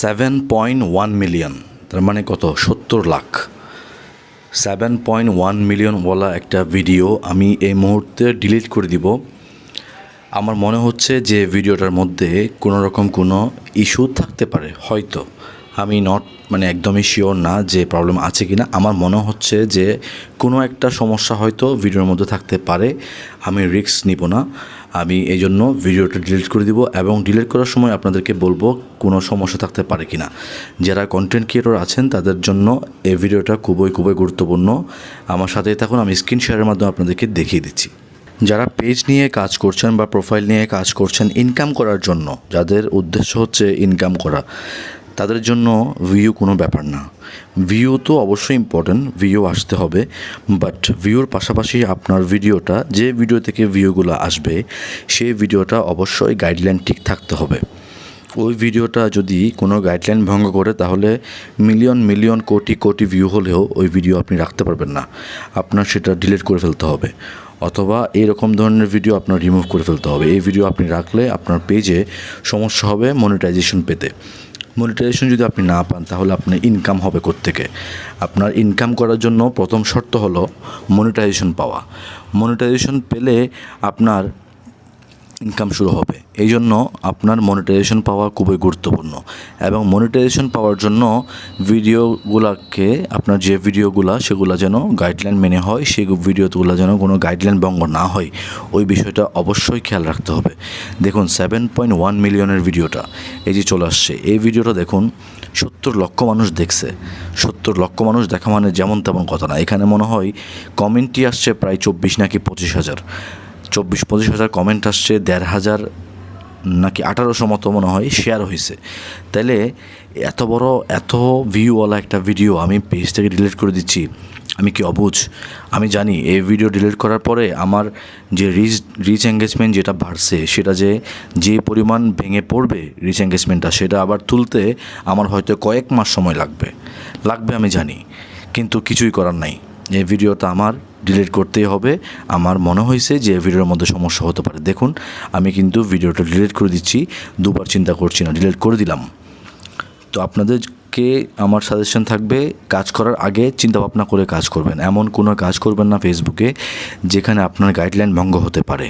Seven point one million তার মানে কত? সত্তর lakh. Seven point one million বলা একটা ভিডিও আমি এই মুহূর্তে ডিলিট করে দিব। আমার মনে হচ্ছে যে ভিডিওটার মধ্যে কোনো রকম কোনো ইস্যু থাকতে পারে, হয়তো। আমি নট মানে একদমই শিওর না যে প্রবলেম আছে কি না আমার মনে হচ্ছে যে কোনো একটা সমস্যা হয়তো ভিডিওর মধ্যে থাকতে পারে, আমি রিস্ক নিব না। আমি এই জন্য ভিডিওটা ডিলিট করে দিব এবং ডিলিট করার সময় আপনাদেরকে বলব কোনো সমস্যা থাকতে পারে কি না যারা কন্টেন্ট ক্রিয়েটর আছেন, তাদের জন্য এই ভিডিওটা খুবই খুবই গুরুত্বপূর্ণ। আমার সাথেই থাকুন, আমি স্ক্রিন শেয়ারের মাধ্যমে আপনাদেরকে দেখিয়ে দিচ্ছি। যারা পেজ নিয়ে কাজ করছেন বা প্রোফাইল নিয়ে কাজ করছেন ইনকাম করার জন্য, যাদের উদ্দেশ্য হচ্ছে ইনকাম করা তাদের জন্য ভিউ কোনো ব্যাপার না। ভিউ তো অবশ্যই ইম্পর্ট্যান্ট ভিউ আসতে হবে বাট ভিউর পাশাপাশি আপনার ভিডিওটা, যে ভিডিও থেকে ভিউগুলো আসবে, সেই ভিডিওটা অবশ্যই গাইডলাইন ঠিক থাকতে হবে। ওই ভিডিওটা যদি কোনো গাইডলাইন ভঙ্গ করে, তাহলে million million crore crore view হলেও ওই ভিডিও আপনি রাখতে পারবেন না। আপনার সেটা ডিলিট করে ফেলতে হবে, অথবা এরকম ধরনের ভিডিও আপনার রিমুভ করে ফেলতে হবে। এই ভিডিও আপনি রাখলে আপনার পেজে সমস্যা হবে মনিটাইজেশন পেতে। মনিটাইজেশন যদি আপনি না পান, তাহলে আপনার ইনকাম হবে থেকে আপনার ইনকাম করার জন্য প্রথম শর্ত হলো মনিটাইজেশন পাওয়া। মনিটাইজেশন পেলে আপনার ইনকাম শুরু হবে। এই জন্য আপনার মনিটাইজেশন পাওয়া খুবই গুরুত্বপূর্ণ। এবং মনিটাইজেশন পাওয়ার জন্য ভিডিওগুলোকে, আপনার যে ভিডিওগুলো, সেগুলো যেন গাইডলাইন মেনে হয়, সেই ভিডিওগুলো যেন কোনো গাইডলাইন ভঙ্গ না হয়, ওই বিষয়টা অবশ্যই খেয়াল রাখতে হবে। দেখুন সেভেন পয়েন্ট ওয়ান মিলিয়নের ভিডিওটা, এই যে চলে আসছে, এই ভিডিওটা দেখুন, সত্তর লক্ষ মানুষ দেখছে। সত্তর লক্ষ মানুষ দেখা মানে যেমন তেমন কথা না। এখানে মনে হয় কমেন্টই আসছে প্রায় চব্বিশ নাকি পঁচিশ হাজার। চব্বিশ পঁচিশ হাজার কমেন্ট আসছে, দেড় হাজার নাকি আঠারোশো মতো মনে হয় শেয়ার হয়েছে। তাহলে এত বড়, এত ভিউওয়ালা একটা ভিডিও আমি পেজ থেকে ডিলিট করে দিচ্ছি। আমি কি অবুঝ? আমি জানি এই ভিডিও ডিলিট করার পরে আমার যে রিচ রিচ এঙ্গেজমেন্ট যেটা বাড়ছে, সেটা যে যে পরিমাণ ভেঙে পড়বে রিচ এঙ্গেজমেন্টটা সেটা আবার তুলতে আমার হয়তো কয়েক মাস সময় লাগবে। লাগবে আমি জানি, কিন্তু কিছুই করার নাই। এই ভিডিওটা আমার ডিলিট করতেই হবে। আমার মনে হয়েছে যে ভিডিওর মধ্যে সমস্যা হতে পারে। দেখুন, আমি কিন্তু ভিডিওটা ডিলিট করে দিচ্ছি, দুবার চিন্তা করছি না, ডিলিট করে দিলাম। তো আপনাদেরকে আমার সাজেশন থাকবে, কাজ করার আগে চিন্তাভাবনা করে কাজ করবেন। এমন কোনো কাজ করবেন না ফেসবুকে যেখানে আপনার গাইডলাইন ভঙ্গ হতে পারে।